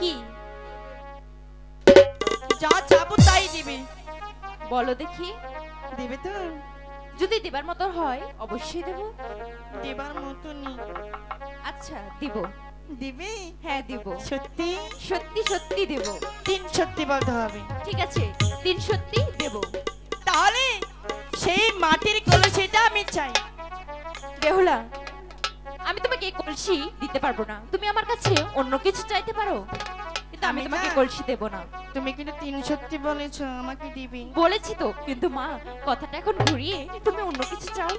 কি? যা চাবো তাই দিবে। বলো দেখি। দেবে তো। যদি দেবার মতো হয় অবশ্যই দেব। দেবার মতনই। আচ্ছা দিব। দিবে? হ্যাঁ দিব। সত্যি? সত্যি সত্যি দেব। তিন সত্যি বলতে হবে। ঠিক আছে তিন সত্যি দেব। তাহলে সেই মাটির কলসিটা আমি চাই। বেহুলা এই কলসি দিতে পারব না। তুমি আমার কাছে অন্য কিছু চাইতে পারো? কিন্তু আমি তোমাকে কলসি দেব না। তুমি কিন্তু তিন সত্যি বলেছ আমাকে দিবে। বলেছি তো কিন্তু মা কথাটা এখন ঘুরিয়ে তুমি অন্য কিছু চাও।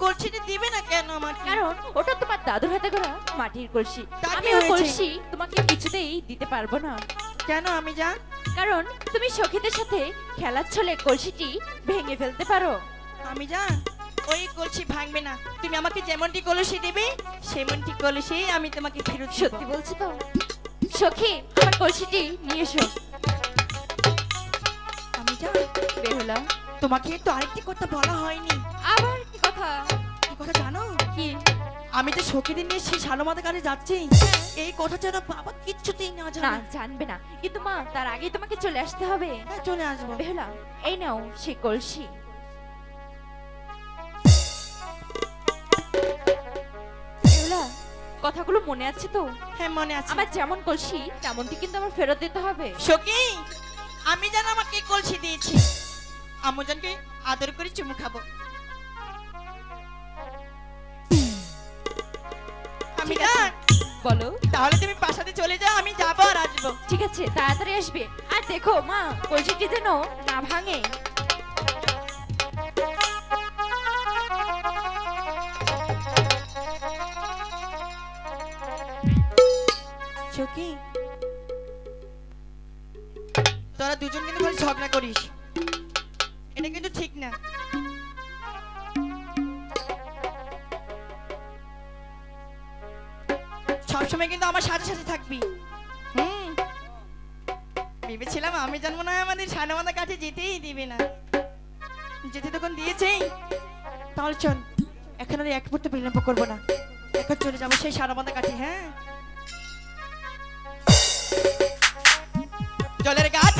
কলসিটা দিবে না কেন আমাকে? কারণ ওটা তোমার দাদুর হাতে করা মাটির কলসি। আমি ওই কলসি তোমাকে কিছুতেই দিতে পারব না। কেন আমি কারণ তুমি সখীদের সাথে খেলার ছলে কলসিটি ভেঙে ফেলতে পারো। আমি যা ওই কলসি ভাঙবে না। তুমি আমাকে যেমনটি কলসি দেবে সেমনটি কলসি আমি তোমাকে ফেরত। সত্যি বলছি তো? সখী আমার কলসিটি নিয়ে এসো। আমি যা বেহুলা তোমাকে তো আরেকটি কথা বলা হয়নি। আবার কি কথা? কি কথা জানো? কি? আমি তো সখীদের নিয়ে সেই সালমাদের কাছে যাচ্ছি এই কথা যেন বাবা কিচ্ছুতেই না না জানে জানবে না। কিন্তু মা তার আগে তোমাকে চলে আসতে হবে। হ্যাঁ চলে আসব। বেহুলা এই নাও সে কলসি। কথাগুলো মনে আছে তো? হ্যাঁ মনে আছে। আমার যেমন কলসি তেমনটি কিন্তু আমার ফেরত দিতে হবে। সখী আমি যেন আমাকে কলসি দিয়েছি। আমজানকে আদর করে চুমু খাব। আমি না বলো। তাহলে তুমি পাশাতে চলে যাও আমি যাব আর আসব। ঠিক আছে তাড়াতাড়ি আসবে। আর দেখো মা কলসিটি যেন না ভাঙে। সখী তোরা দুজন কিন্তু খালি ঝগড়া করিস। এটা কিন্তু ঠিক না। সবসময় কিন্তু আমার সাথে সাথে থাকবি। হুম? ভেবেছিলাম আমি জানব না আমাদের সানামাদা কাছে যেতেই দিবে না। যেতে তখন দিয়েছেই। তাহলে চল, এখন আর এক মুহূর্তে বিলম্ব করব না। এখন চলে যাব সেই সানামাদা কাছে হ্যাঁ? জলের গাছ।